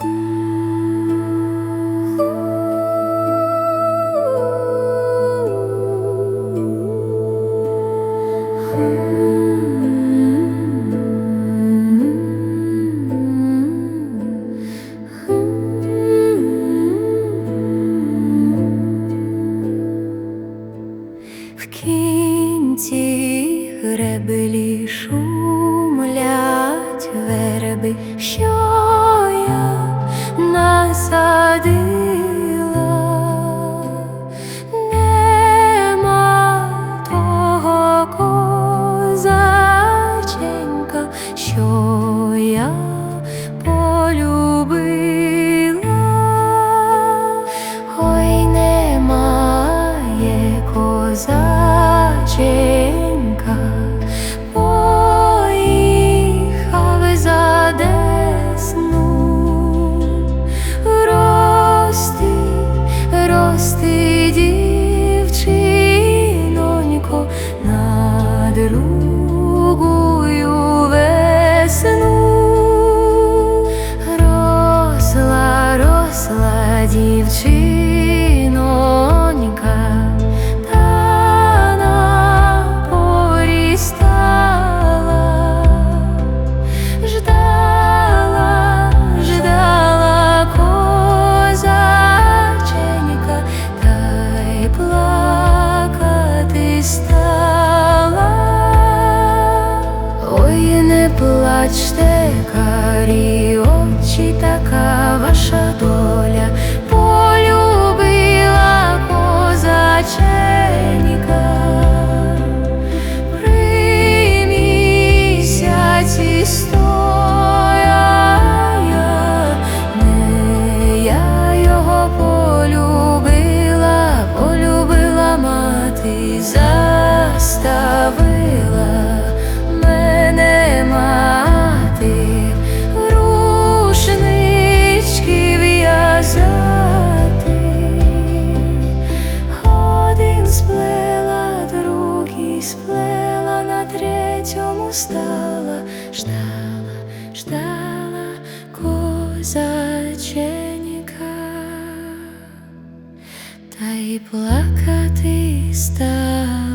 В кінці гребелі шумлять верби, що що плачте, карі очі, така ваша доля, полюбила козаченька. При стояла, стала, ждала, ждала козаченька, та й плакати стала.